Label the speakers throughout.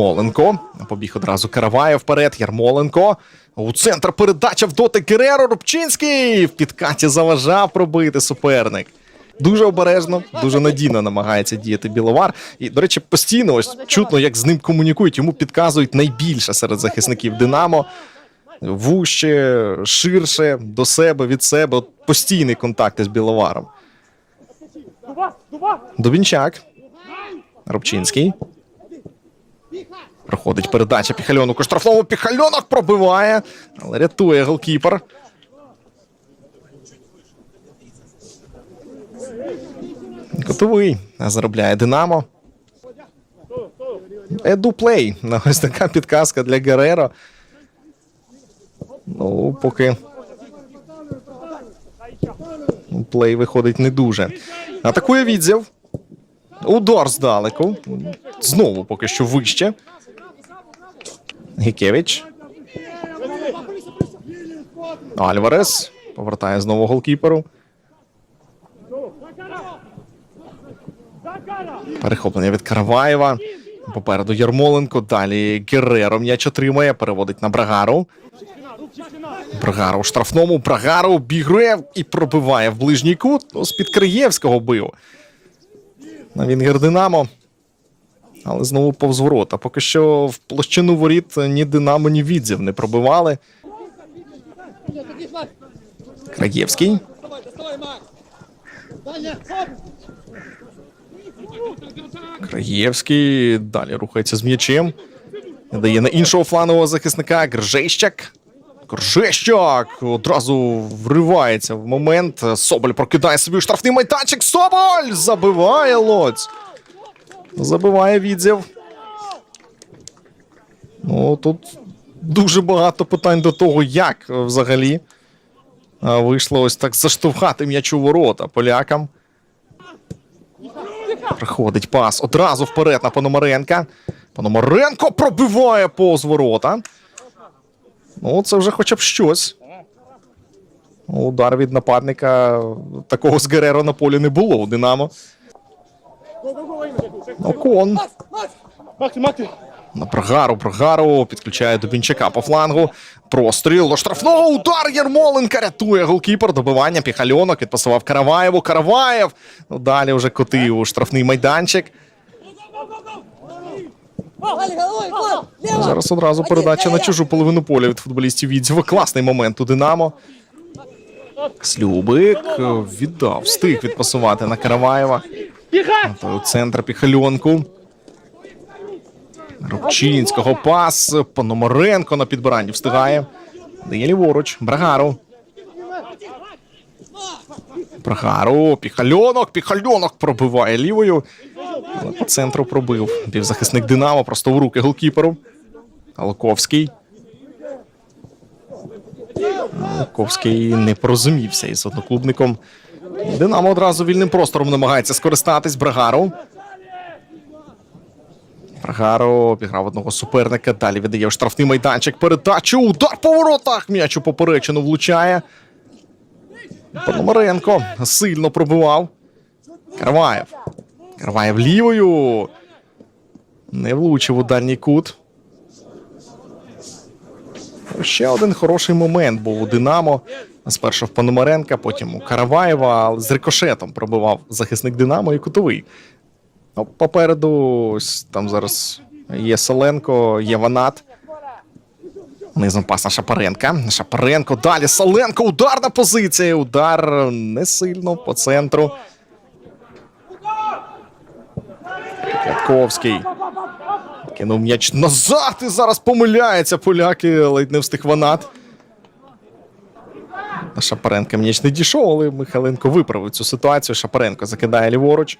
Speaker 1: Ярмоленко. Побіг одразу Караваєв вперед. Ярмоленко. У центр передача в дотик Гереро. Рубчинський в підкаті заважав пробити суперник. Дуже обережно, дуже надійно намагається діяти Біловар. І, до речі, постійно ось чутно, як з ним комунікують. Йому підказують найбільше серед захисників Динамо. Вуще, ширше до себе, від себе. От постійний контакт із Біловаром. Дубінчак. Рубчинський. Проходить передача Піхальону. Штрафному Піхальонок пробиває, але рятує голкіпер. Готовий. Заробляє Динамо. Еду плей. Ось така підказка для Гереро. Ну, поки. Плей виходить не дуже. Атакує відзяв. Удар здалеку. Знову поки що вище. Гікевич. Альварес. Повертає знову голкіперу. Перехоплення від Караваєва. Попереду Ярмоленко. Далі Герреро м'яч отримає. Переводить на Брагару. Брагару у штрафному. Брагару бігре і пробиває в ближній кут. Ну, з-під Криєвського бив. На Вінгер Динамо. Але знову повз ворота. Поки що в площину воріт ні Динамо, ні Відзів не пробивали. Краєвський. Краєвський далі рухається з м'ячем. Дає на іншого фланового захисника Гржещак. Гржещак одразу вривається в момент. Соболь прокидає собі штрафний майданчик. Соболь забиває лоць. Забиває відзів. Ну тут дуже багато питань до того, як взагалі е, вийшло ось так заштовхати м'яч у ворота полякам. Приходить пас одразу вперед на Пономаренка. Пономаренко пробиває повз ворота. Ну, це вже хоча б щось. Удар від нападника. Такого з Гереро на полі не було у Динамо. Окон. На Прогару, Прогару підключає Дубінчака по флангу. Простріл до штрафного удар Єрмоленка рятує голкіпер. Добивання Піхальонок підпасував Караваєву. Караваєв. Ну, далі вже котив у штрафний майданчик. Зараз одразу передача на чужу половину поля від футболістів Відзєва. Класний момент у Динамо. Слюбик е, віддав, встиг відпасувати на Караваєва. У центр Піхальонку. Рубчинського пас. Пономаренко на підбиранні встигає. Дає ліворуч. Брагару. Брагару. Піхальонок. Піхальонок пробиває лівою. Але по центру пробив. Півзахисник Динамо просто в руки голкіперу. Луковський. Луковський не порозумівся із одноклубником. Динамо одразу вільним простором намагається скористатись. Брагару. Брагаро обіграв одного суперника. Далі віддає в штрафний майданчик. Передачу. Удар по воротах. М'яч у поперечину влучає. Пономаренко сильно пробивав. Карваєв. Карваєв лівою. Не влучив у дальній кут. Ще один хороший момент був у Динамо. Спершу в Пономаренка, потім у Караваєва, з рикошетом пробивав захисник Динамо і кутовий. Ну, попереду там зараз є Соленко, є Ванат. Низом пас Шапаренка. Шапаренко далі. Соленко. Ударна позиція. Удар не сильно по центру. Пятковський. Кинув м'яч назад і зараз помиляється. Поляки ледь не встиг Ванат. На Шапаренка м'яч не дійшов, але Михайленко виправив цю ситуацію. Шапаренко закидає ліворуч.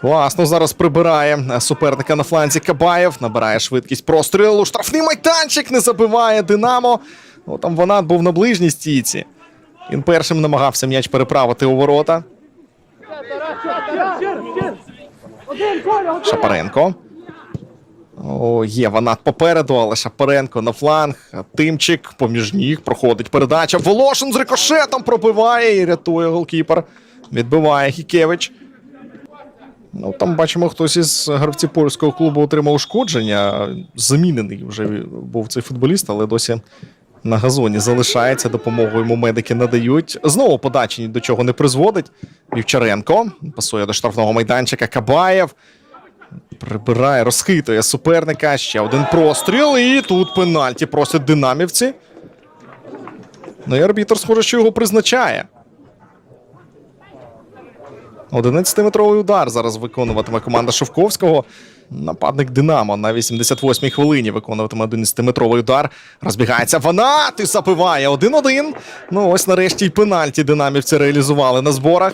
Speaker 1: Класно зараз прибирає суперника на фланзі Кабаєв. Набирає швидкість прострілу. Штрафний майданчик не забиває Динамо. Ну, там Ванат був на ближній стійці. Він першим намагався м'яч переправити у ворота. Шапаренко. О, є Ванат попереду, але Шапаренко на фланг. Тимчик поміж ніг проходить передача. Волошин з рикошетом пробиває і рятує голкіпер. Відбиває Хікевич. Ну, там бачимо, хтось із гравців польського клубу отримав ушкодження. Замінений вже був цей футболіст, але досі на газоні залишається. Допомогу йому медики надають. Знову подачі ні до чого не призводить. Вівчаренко пасує до штрафного майданчика. Кабаєв прибирає, розхитує суперника. Ще один простріл. І тут пенальті просять динамівці. Ну і арбітр, схоже, що його призначає. 11-метровий удар зараз виконуватиме команда Шовковського. Нападник Динамо на 88-й хвилині виконуватиме 11-метровий удар. Розбігається Ванат і запиває 1-1. Ну ось нарешті й пенальті динамівці реалізували на зборах.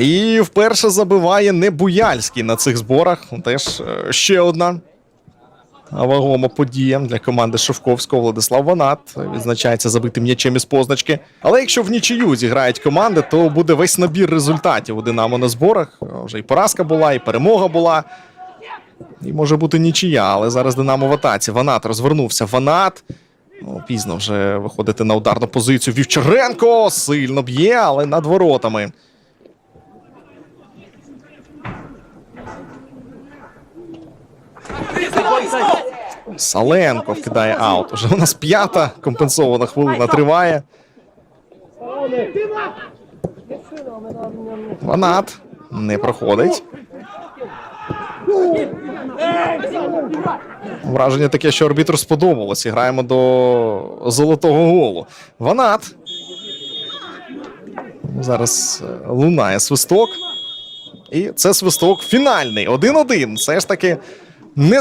Speaker 1: І вперше забиває не Буяльський на цих зборах. Теж е, ще одна вагома подія для команди Шовковського. Владислав Ванат відзначається забитим м'ячем із позначки. Але якщо в нічию зіграють команди, то буде весь набір результатів у Динамо на зборах. Вже і поразка була, і перемога була. І може бути нічия, але зараз Динамо в атаці. Ванат розвернувся. Ванат. Ну, пізно вже виходити на ударну позицію. Вівчаренко сильно б'є, але над воротами. Саленко вкидає аут. Уже у нас п'ята компенсована хвилина триває. Ванат не проходить. Враження таке, що арбітру сподобалось. І граємо до золотого голу. Ванат. Зараз е, лунає свисток. І це свисток фінальний. 1-1. Все ж таки не